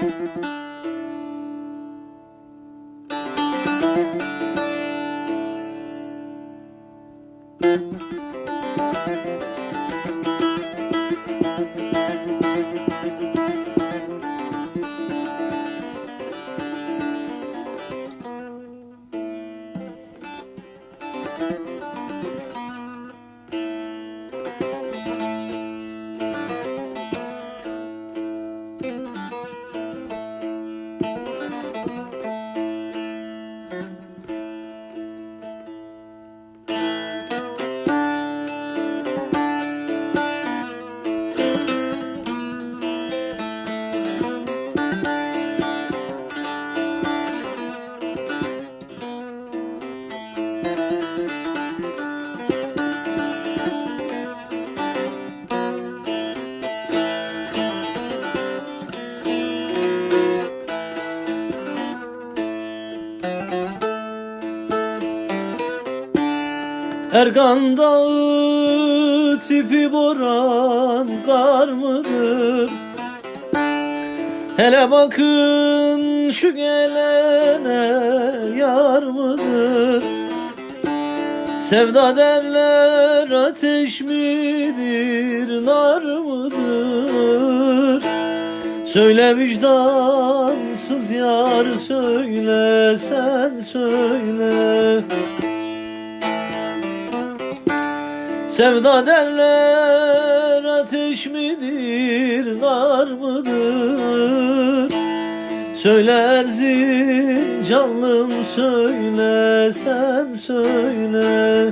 Música Ergan dağı tipi boran kar mıdır? Hele bakın şu gelene yar mıdır? Sevda derler ateş midir, nar mıdır? Söyle vicdansız yar söyle sen söyle Sevda derler ateş midir, nar mıdır? Söyle Erzin canlım söyle sen söyle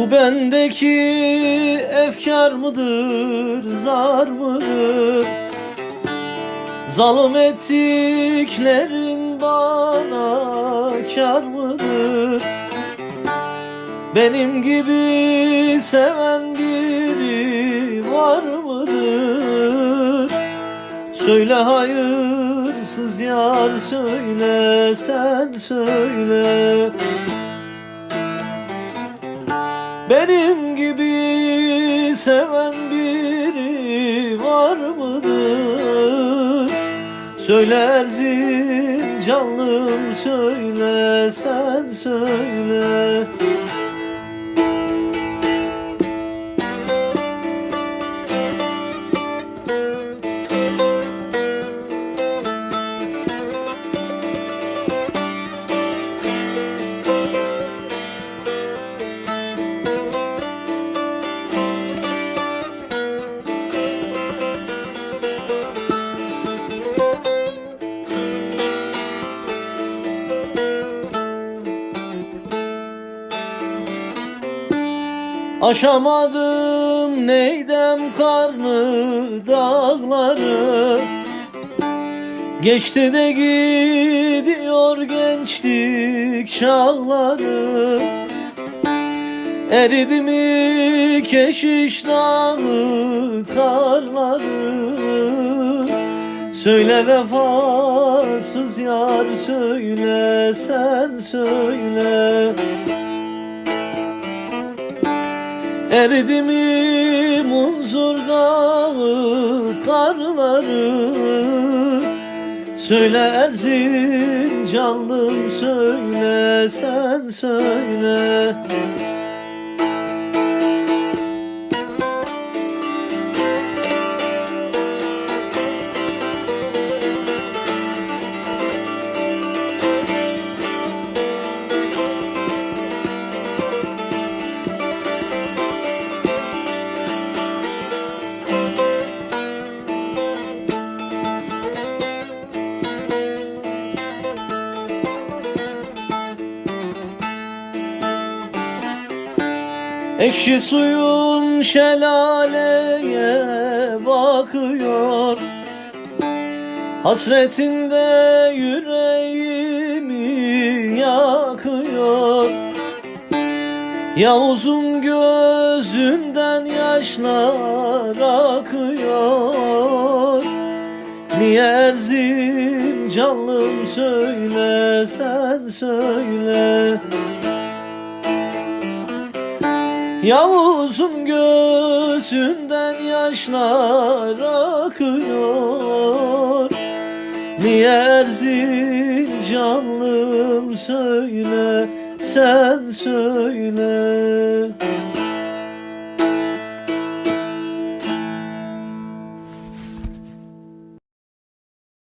Bu bendeki efkar mıdır, zar mıdır? Zalim ettiklerin bana kar mıdır? Benim gibi seven biri var mıdır? Söyle hayırsız yar söyle sen söyle benim gibi seven biri var mıdır? Söyle Erzin canlım söyle sen söyle Aşamadım neydem karnı dağları. Geçti de gidiyor gençlik çağları. Eridi mi keşiş dağı karları? Söyle vefasız yar söyle sen söyle Eridi mi munzur dağı karları. Söyle Erzin canlım söyle sen söyle Ekşi suyun şelaleye bakıyor. Hasretinde yüreğimi yakıyor. Yavuz'un gözünden yaşlar akıyor. Niye Erzincanlım söyle sen söyle Yavuz'un gözünden yaşlar akıyor. Niye Erzincanlım söyle sen söyle